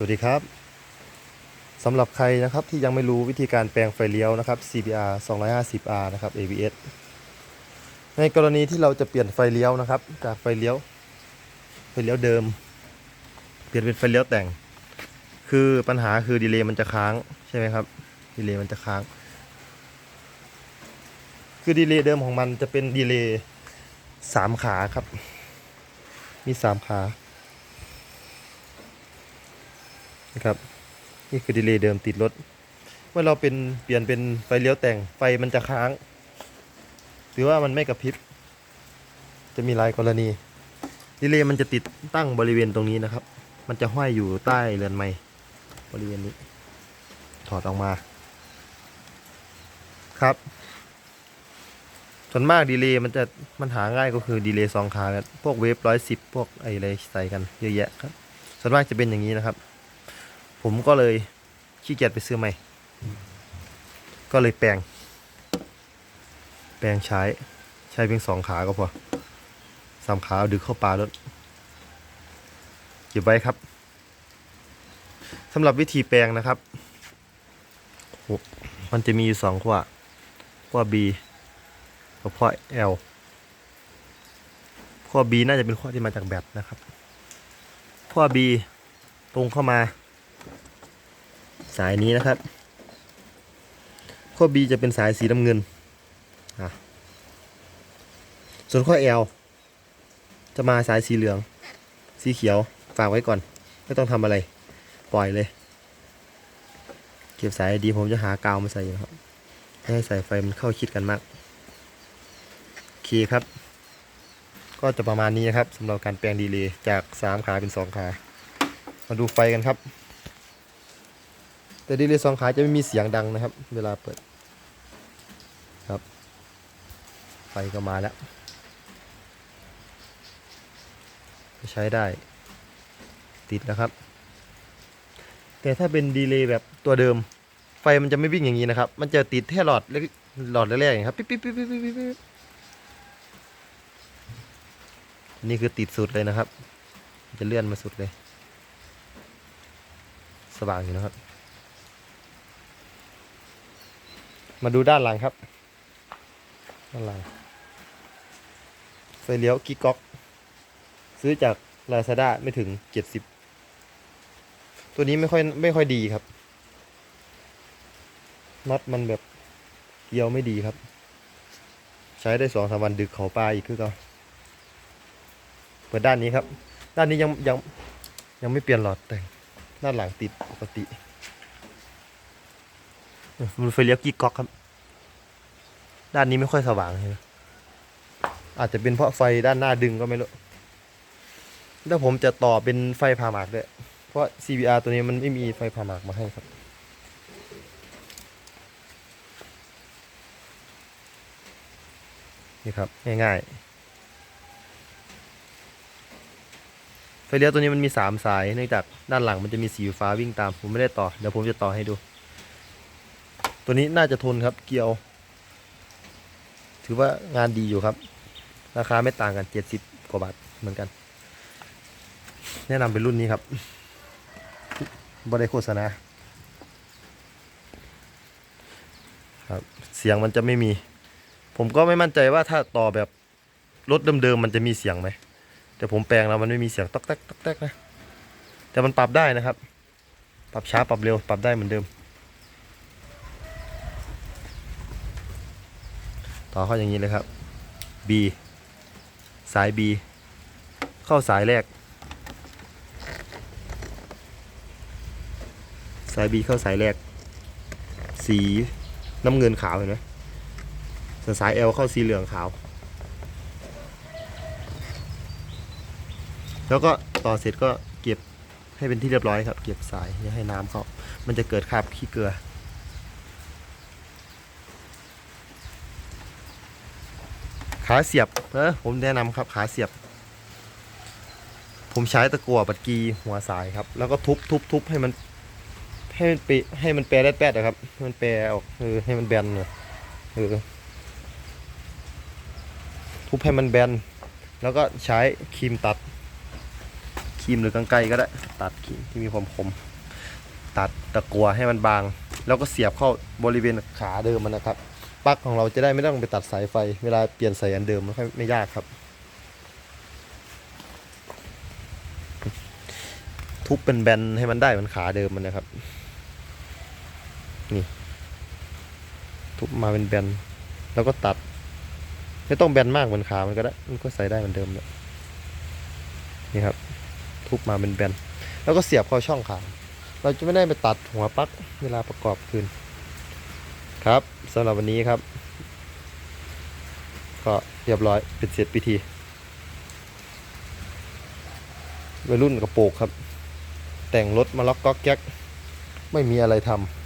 สวัสดีครับสำหรับใครนะครับที่ยังไม่รู้วิธีการแปลงไฟเลี้ยวนะครับ CBR 250R นะครับ ABS ในกรณีที่เราจะเปลี่ยนไฟเลี้ยวนะครับ จากไฟเลี้ยว ไฟเลี้ยวเดิม เปลี่ยนเป็นไฟเลี้ยวแต่ง คือปัญหาคือดีเลย์มันจะค้างใช่ไหมครับดีเลย์มันจะค้าง คือดีเลย์เดิมของมันจะเป็นดีเลย์สามขาครับ มีสามขา นะครับ นี่คือดีเลย์เดิมติดรถ เมื่อเราเป็นเปลี่ยนเป็นไฟเลี้ยวแต่งไฟมันจะค้าง หรือว่ามันไม่กระพริบ จะมีหลายกรณี ดีเลย์มันจะติดตั้งบริเวณตรงนี้นะครับ มันจะห้อยอยู่ใต้เรือนไม้บริเวณนี้ ถอดออกมา ครับส่วนมากดีเลย์มันจะมันหาง่ายก็คือดีเลย์สองขาพวกเวฟร้อยสิบพวกไออะไรใส่กันเยอะแยะครับ ส่วนมากจะเป็นอย่างนี้นะครับ ผมก็เลยขี้เกียจไปซื้อใหม่ ก็เลยแปลง แปลงใช้ ใช้เพียงสองขาก็พอสามขาดึกเข้าปลารถเก็บไว้ครับสำหรับวิธีแปลงนะครับ มันจะมีอยู่สองขั้วขั้ว B กับขั้ว L ขั้ว B น่าจะเป็นขั้วที่มาจากแบตนะครับขั้ว B ตรงเข้ามา สายนี้นะครับ ข้อ B จะเป็นสายสีน้ำเงินอะส่วนข้อ L จะมาสายสีเหลือง สีเขียว ฝากไว้ก่อน ไม่ต้องทำอะไร ปล่อยเลย เก็บสายดีผมจะหากาวมาใส่นะครับ ให้สายไฟมันเข้าชิดกันมาก โอเคครับ ก็จะประมาณนี้นะครับสำหรับการแปลงดีเลย์จาก 3 ขาเป็น 2 ขา มาดูไฟกันครับ แต่ดีเลยสองขาจะไม่มีเสียงดังนะครับ เวลาเปิดครับไฟก็มาแล้ว ใช้ได้ ติดแล้วครับ แต่ถ้าเป็นดีเลย์แบบตัวเดิม ไฟมันจะไม่วิ่งอย่างนี้นะครับ มันจะติดแค่หลอดเล็กหลอดแรกๆอย่างครับปิ๊บปิ๊บปิ๊บปิ๊บปิ๊บปิ๊บนี่คือติดสุดเลยนะครับ จะเลื่อนมาสุดเลย สว่างอยู่นะครับ มาดูด้านหลังครับ ด้านหลังไฟเลี้ยวกิ๊กก๊อก ซื้อจาก Lazada ไม่ถึง70ตัวนี้ไม่ค่อยไม่ค่อยดีครับน็อตมันแบบเกี่ยวไม่ดีครับ ใช้ได้สองสามวันดึกเขาปลาอีกคือก็เปิดด้านนี้ครับ ด้านนี้ยังยังยังไม่เปลี่ยนหลอดแต่ด้านหลังติดปกติ มันไฟเลี้ยวกิ๊กก๊อกครับ ด้านนี้ไม่ค่อยสว่างใช่ไหมอาจจะเป็นเพราะไฟด้านหน้าดึงก็ไม่รู้ถ้าผมจะต่อเป็นไฟผ่าหมากด้วย เพราะ CBR ตัวนี้มันไม่มีไฟผ่าหมากมาให้ครับ นี่ครับ ง่ายๆ ไฟเลี้ยวตัวนี้มันมีสามสาย เนื่องจากด้านหลังมันจะมีสีฟ้าวิ่งตาม ผมไม่ได้ต่อ เดี๋ยวผมจะต่อให้ดู ตัวนี้น่าจะทนครับเกียว ถือว่างานดีอยู่ครับ ราคาไม่ต่างกันเจ็ดสิบกว่าบาทเหมือนกัน แนะนำเป็นรุ่นนี้ครับบริโฆษณาครับเสียงมันจะไม่มี ผมก็ไม่มั่นใจว่าถ้าต่อแบบรถเดิมๆมันจะมีเสียงไหมแต่ผมแปลงแล้วมันไม่มีเสียงตอกแตกตอกแตกนะแต่มันปรับได้นะครับ ปรับช้าปรับเร็วปรับได้เหมือนเดิม ต่อเข้าอย่างนี้เลยครับ B สาย B เข้าสายแรก สาย B เข้าสายแรก สีน้ำเงินขาวเห็นไหมส่วนสาย L เข้าสีเหลืองขาว แล้วก็ต่อเสร็จก็เก็บให้เป็นที่เรียบร้อยครับ เก็บสายอย่าให้น้ำเข้ามันจะเกิดคราบขี้เกลือ ขาเสียบเออผมแนะนำครับขาเสียบ ผมใช้ตะกั่วบัดกีหัวสายครับ แล้วก็ทุบทุบทุบให้มันให้มันเปให้มันแปรแดดแปดนะครับให้มันแปรออกเออให้มันแบนเลยเออทุบให้มันแบน แล้วก็ใช้ครีมตัดครีมหรือกางไกก็ได้ ตัดครีมที่มีความคม ตัดตะกัวให้มันบาง แล้วก็เสียบเข้าบริเวณขาเดิมมันนะครับ ปลั๊กของเราจะได้ไม่ต้องไปตัดสายไฟ เวลาเปลี่ยนสายอันเดิมไม่ค่อยไม่ยากครับ ทุบเป็นแบนให้มันได้มันขาเดิมมันนะครับ นี่ ทุบมาเป็นแบน แล้วก็ตัด ไม่ต้องแบนมากเหมือนขามันก็ได้ มันก็ใส่ได้เหมือนเดิมเลยนี่ครับ ทุบมาเป็นแบน แล้วก็เสียบเข้าช่องขา เราจะไม่ได้ไปตัดหัวปลั๊กเวลาประกอบคืน ครับสำหรับวันนี้ครับ ก็เรียบร้อยเป็นเสร็จพิธีวัยรุ่นกระโปรงครับ แต่งรถมาล็อกก๊อกแก๊กไม่มีอะไรทำ